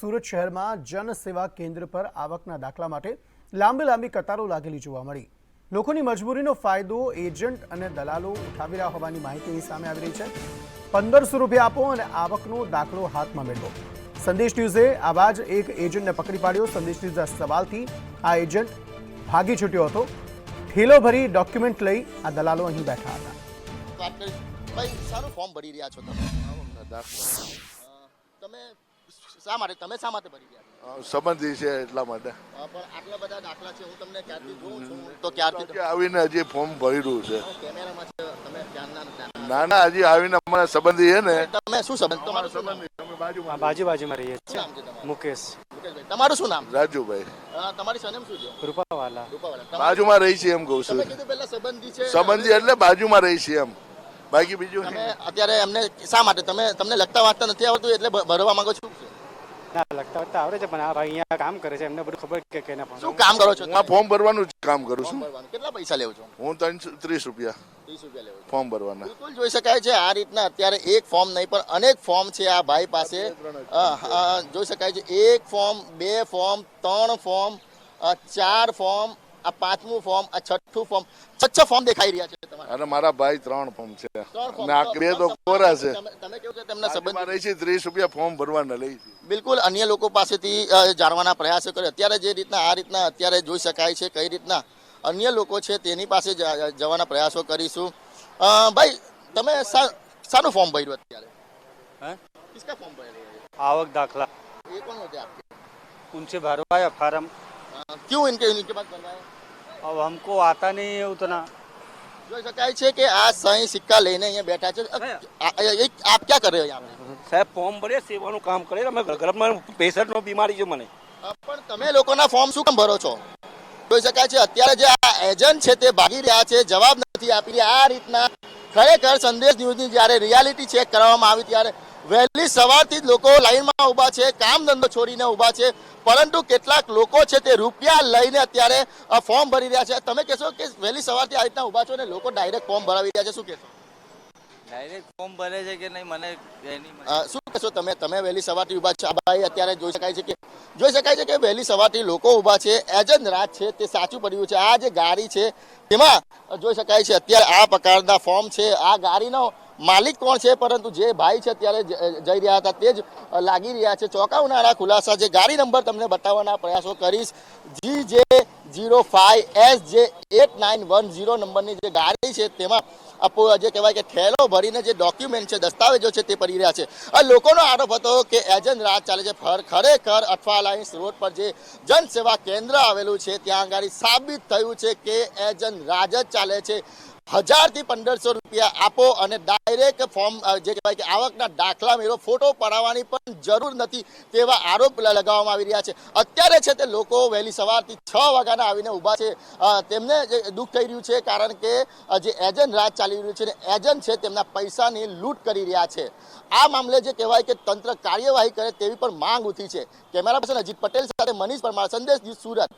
સુરત શહેરમાં જન સેવા કેન્દ્ર પર આવકના દાખલા માટે લાંબી લાંબી કતારો લાગેલી જોવા મળી. લોકોની મજબૂરીનો ફાયદો એજન્ટ અને દલાલો ઉઠાવી રહ્યા હોવાની માહિતી સામે આવી રહી છે. પંદરસો રૂપિયા આપો અને આવકનો દાખલો હાથમાં મેળવો. સંદેશ ન્યૂઝે આવા જ એક એજન્ટને પકડી પાડ્યો. સંદેશ ન્યૂઝના સવાલથી આ એજન્ટ ભાગી છૂટ્યો હતો. ઠેલો ભરી ડોક્યુમેન્ટ લઈ આ દલાલો અહીં બેઠા હતા. વાત કરી ભાઈ સારું ફોર્મ ભરી રહ્યા છો તમે? તમે શા માટે? તમે શા માટે ભરી ગયા? સંબંધી છે એટલા માટે. પણ આટલા બધા દાખલા છે હું તમને ક્યારથી જોઉં છું? તો ક્યારથી કે આવીને હજી ફોર્મ ભર્યું છે. કેમેરામાં છે તમે ધ્યાનના ના ના હજી આવીને અમારા સંબંધી છે ને. તમે શું સંબંધ? તમારો સંબંધી બાજુ બાજુમાં રહીએ છીએ. મુકેશ. તમારું શું નામ? રાજુભાઈ. તમારી સનેમ શું છે? રૂપાવાલા. રૂપાવાલા. બાજુમાં રહી છે એમ કહું છું. પહેલા સંબંધી છે સંબંધી એટલે બાજુમાં રહી છે એમ. બાકી બીજું? તમે અત્યારે એમને શા માટે? તમે તમને લખતા વાંચતા નથી આવડતું એટલે ભરવા માંગો છો? ના લગતા વખતે આવડે છે પણ આ ભાઈ અહીંયા કામ કરે છે એમને બધું ખબર કે કેને પણ શું કામ કરો છો? આ ફોર્મ ભરવાનું જ કામ કરું છું. કેટલા પૈસા લેવો છો? હું ત્રણસો ત્રીસ રૂપિયા ત્રીસ રૂપિયા લેવો ફોર્મ ભરવાના. બિલકુલ જોઈ શકાય છે આ રીતના અત્યારે એક ફોર્મ નહીં પણ અનેક ફોર્મ છે આ ભાઈ પાસે. જોઈ શકાય છે એક ફોર્મ બે ફોર્મ ત્રણ ફોર્મ ચાર ફોર્મ આ પાંચમું ફોર્મ આ છઠ્ઠું ફોર્મ છ છ ફોર્મ દેખાઈ રહ્યા છે. અને મારા ભાઈ ત્રણ ફોર્મ છે ત્રણ form. અને આ બે તો કોરા છે તમે તમે કેવું કે તેમના બાજુમાં સંબંધ રહી છે ત્રીસ રૂપિયા ફોર્મ ભરવાના લઈ છે બિલકુલ અન્ય લોકો પાસેથી અ, જાણવાના પ્રયાસો કર્યો અત્યારે જે રીતના આ રીતના અત્યારે જોઈ શકાય છે કઈ રીતના અન્ય લોકો છે તેની પાસે જ- જવાના પ્રયાસો કરીશું અ, ભાઈ તમે શા- શાનું ફોર્મ ભર્યું અત્યારે हैं? किसका फॉर्म भर रहे हैं आवक दाखला ये कौन होते हैं आपके उनसे भरवाया फार्म अ, क्यों इनके इनके पास भरवाया अब हमको आता नहीं है उतना જોઈ શકાય છે કે આ સહી સિક્કા લઈને અહીંયા બેઠા છે. આપ ક્યાં કરે સાહેબ ફોર્મ ભરે સેવાનું કામ કરે અમે ઘરમાં પેશન્ટ નો બીમારી છે મને. પણ તમે લોકોના ફોર્મ શું કામ ભરો છો? જોઈ શકાય છે અત્યારે જે આ એજન્ટ છે તે ભાગી રહ્યા છે જવાબ નથી આપી આ રીતના ખરેખર સંદેશ ન્યૂઝની જ્યારે રિયાલિટી ચેક કરવામાં આવી ત્યારે વહેલી સવારથી જ લોકો લાઈનમાં ઊભા છે કામ ધંધો છોડીને ઊભા છે પરંતુ કેટલાક લોકો છે તે રૂપિયા લઈને અત્યારે ફોર્મ ભરી રહ્યા છે. તમે કહેશો કે વહેલી સવારથી આ રીતના ઊભા છો ને લોકો ડાયરેક્ટ ફોર્મ ભરાવી રહ્યા છે? શું કહેશો? ડાયરેક્ટ ફોર્મ ભરે છે કે નહીં મને શું કહેશો તમે? તમે વહેલી સવારથી ઊભા છો. ભાઈ અત્યારે જોઈ શકાય છે કે જોઈ શકાય છે કે વહેલી સવારથી લોકો ઊભા છે. એજન્ટ રાજ છે તે સાચું પડ્યું છે. આ જે ગાડી છે તેમાં જોઈ શકાય છે અત્યારે આ પ્રકારના ફોર્મ છે. આ ગાડીનો માલિક કોણ છે? પરંતુ જે ભાઈ છે અત્યારે જ- જઈ રહ્યા હતા, તે જ લાગી રહ્યા છે. ચોંકાવનારા ખુલાસા જે ગાડી નંબર તમને બતાવવાના પ્રયાસો કરીશ. G J zero five S J eight nine one zero નંબરની જે ગાડી છે, તેમાં આપો જે કહેવાય કે ઠેલો ભરીને જે ડોક્યુમેન્ટ છે, દસ્તાવેજો છે, તે પડી રહ્યા છે. આ લોકોનો આરોપ હતો કે એજન્ટ રાજ ચાલે છે. ખરેખર અઠવા લાઇન્સ રોડ પર જે જનસેવા કેન્દ્ર આવેલું છે, ત્યાં આગળ સાબિત થયું છે કે એજન્ટ રાજ જ ચાલે છે. હજારથી પંદરસો રૂપિયા આપો અને ડાયરેક્ટ ફોર્મ જે કહેવાય કે આવકના દાખલા મેળવો ફોટો પડાવવાની પણ જરૂર નથી તેવા આરોપ લગાવવામાં આવી રહ્યા છે. અત્યારે છે તે લોકો વહેલી સવારથી છ વાગ્યાના આવીને ઊભા છે. તેમને દુઃખ થઈ રહ્યું છે કારણ કે જે એજન્ટ રાજ ચાલી રહ્યું છે ને એજન્ટ છે તેમના પૈસાની લૂંટ કરી રહ્યા છે. આ મામલે જે કહેવાય કે તંત્ર કાર્યવાહી કરે તેવી પણ માંગ ઉઠી છે. કેમેરા પર્સન અજીત પટેલ સાથે મનીષ પરમાર, સંદેશ સુરત.